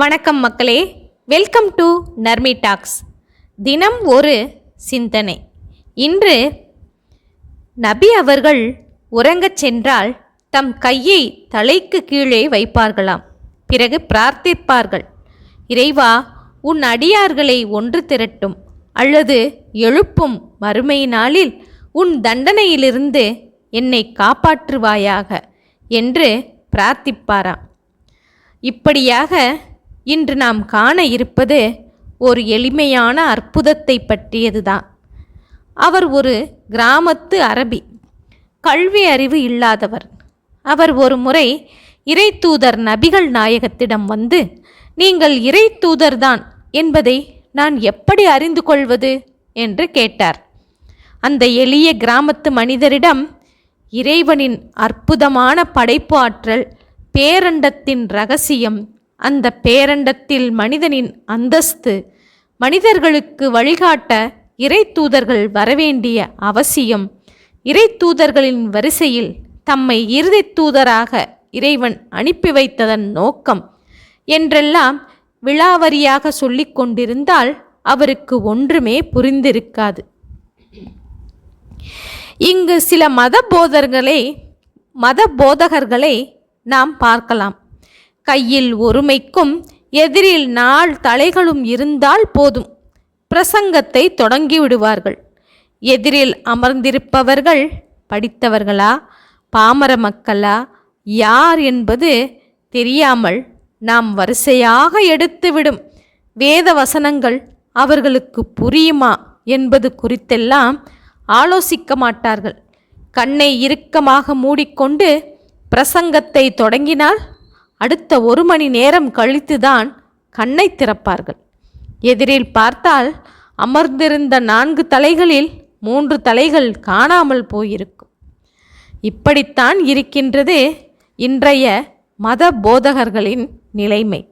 வணக்கம் மக்களே. Welcome to Narmi tax தினம் ஒரு சிந்தனை. இன்று நபி அவர்கள் உறங்கச் சென்றால் தம் கையை தலைக்கு கீழே வைப்பார்களாம். பிறகு பிரார்த்திப்பார்கள். இறைவா உன் அடியார்களை ஒன்று திரட்டும் அல்லது எழுப்பும் மறுமை நாளில் உன் தண்டனையிலிருந்து என்னை காப்பாற்றுவாயாக என்று பிரார்த்திப்பாராம். இப்படியாக இன்று நாம் காண இருப்பது ஒரு எளிமையான அற்புதத்தை பற்றியதுதான் அவர் ஒரு கிராமத்து அரபி கல்வி அறிவு இல்லாதவர். அவர் ஒரு முறை இறைத்தூதர் நபிகள் நாயகத்திடம் வந்து நீங்கள் இறைத்தூதர்தான் என்பதை நான் எப்படி அறிந்து கொள்வது? என்று கேட்டார். அந்த எளிய கிராமத்து மனிதரிடம் இறைவனின் அற்புதமான படைப்பு ஆற்றல் பேரண்டத்தின் ரகசியம் அந்த பேரண்டத்தில் மனிதனின் அந்தஸ்து மனிதர்களுக்கு வழிகாட்ட இறை தூதர்கள் வரவேண்டிய அவசியம். இறை தூதர்களின் வரிசையில் தம்மை இறுதி தூதராக இறைவன் அனுப்பி வைத்ததன் நோக்கம். என்றெல்லாம் விழாவரியாக சொல்லிக் கொண்டிருந்தால் அவருக்கு ஒன்றுமே புரிந்திருக்காது. இங்கு சில மத போதர்களை மத போதகர்களை நாம் பார்க்கலாம். கையில் ஒருமைக்கும் எதிரில் நாள் தலைகளும் இருந்தால் போதும். பிரசங்கத்தை தொடங்கிவிடுவார்கள். எதிரில் அமர்ந்திருப்பவர்கள் படித்தவர்களா? பாமர மக்களா? யார் என்பது தெரியாமல் நாம் வரிசையாக எடுத்துவிடும். வேத வசனங்கள் அவர்களுக்கு புரியுமா என்பது குறித்தெல்லாம் ஆலோசிக்க மாட்டார்கள். கண்ணை இறுக்கமாக மூடிக்கொண்டு பிரசங்கத்தை தொடங்கினால் அடுத்த ஒரு மணி நேரம் கழித்துதான் கண்ணை திறப்பார்கள். எதிரில் பார்த்தால் அமர்ந்திருந்த நான்கு தலைகளில் மூன்று தலைகள் காணாமல் போயிருக்கும். இப்படித்தான் இருக்கின்றது இன்றைய மத போதகர்களின் நிலைமை.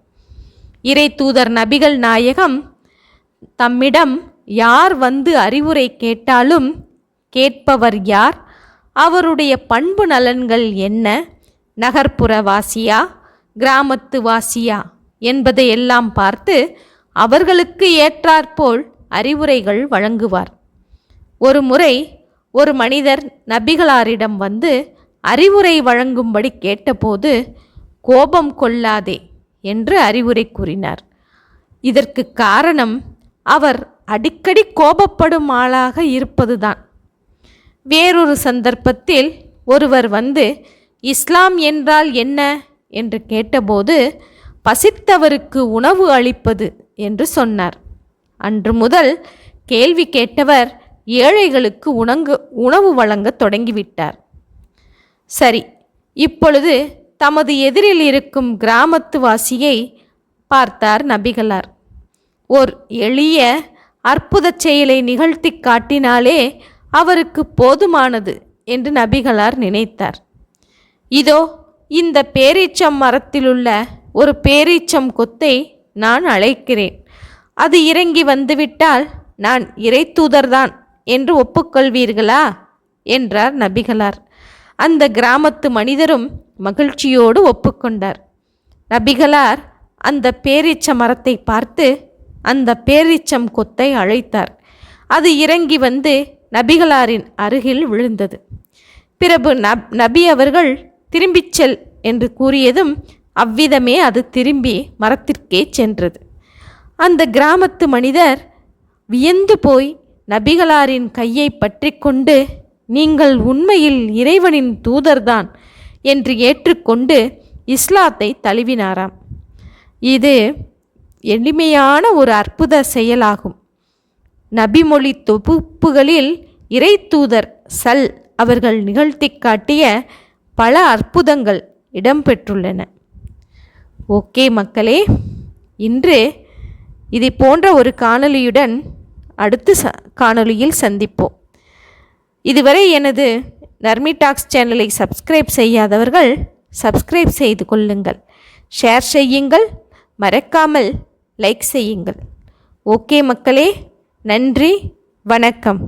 இறை தூதர் நபிகள் நாயகம் தம்மிடம் யார் வந்து அறிவுரை கேட்டாலும் கேட்பவர் யார்? அவருடைய பண்பு நலன்கள் என்ன? நகர்ப்புற வாசியா கிராமத்து வாசியா என்பதையெல்லாம் பார்த்து அவர்களுக்கு ஏற்றாற்போல் அறிவுரைகள் வழங்குவார். ஒரு முறை ஒரு மனிதர் நபிகளாரிடம் வந்து அறிவுரை வழங்கும்படி கேட்டபோது கோபம் கொள்ளாதே என்று அறிவுரை கூறினார். இதற்கு காரணம் அவர் அடிக்கடி கோபப்படும் ஆளாக இருப்பதுதான். வேறொரு சந்தர்ப்பத்தில் ஒருவர் வந்து இஸ்லாம் என்றால் என்ன? என்று கேட்டபோது பசித்தவருக்கு உணவு அளிப்பது என்று சொன்னார். அன்று முதல் கேள்வி கேட்டவர் ஏழைகளுக்கு உணங்கு உணவு வழங்க தொடங்கிவிட்டார். சரி இப்பொழுது தமது எதிரில் இருக்கும் கிராமத்து வாசியை பார்த்தார் நபிகளார். ஓர் எளிய அற்புத செயலை நிகழ்த்தி காட்டினாலே அவருக்கு போதுமானது என்று நபிகளார் நினைத்தார். இதோ இந்த பேரீச்சம் மரத்திலுள்ள ஒரு பேரீச்சம் கொத்தை நான் அழைக்கிறேன். அது இறங்கி வந்துவிட்டால் நான் இறைத்தூதர்தான் என்று ஒப்புக்கொள்வீர்களா? என்றார் நபிகளார். அந்த கிராமத்து மனிதரும் மகிழ்ச்சியோடு ஒப்புக்கொண்டார். நபிகளார் அந்த பேரீச்ச மரத்தை பார்த்து அந்த பேரீச்சம் கொத்தை அழைத்தார். அது இறங்கி வந்து நபிகளாரின் அருகில் விழுந்தது. பிறகு நப் நபி அவர்கள் திரும்பிச் செல் என்று கூறியதும் அவ்விதமே அது திரும்பி மரத்திற்கே சென்றது. அந்த கிராமத்து மனிதர் வியந்து போய் நபிகளாரின் கையை பற்றி கொண்டு நீங்கள் உண்மையில் இறைவனின் தூதர்தான் என்று ஏற்றுக்கொண்டு இஸ்லாத்தை தழுவினாராம். இது எளிமையான ஒரு அற்புத செயலாகும். நபிமொழி தொகுப்புகளில் இறை தூதர் சல் அவர்கள் நிகழ்த்தி காட்டிய பல அற்புதங்கள் இடம்பெற்றுள்ளன. ஓகே மக்களே இன்று இதை போன்ற ஒரு காணொளியுடன் அடுத்த ச காணொளியில் சந்திப்போம். இதுவரை எனது நர்மி டாக்ஸ் சேனலை சப்ஸ்கிரைப் செய்யாதவர்கள் சப்ஸ்கிரைப் செய்து கொள்ளுங்கள். ஷேர் செய்யுங்கள் மறக்காமல் லைக் செய்யுங்கள். ஓகே மக்களே நன்றி வணக்கம்.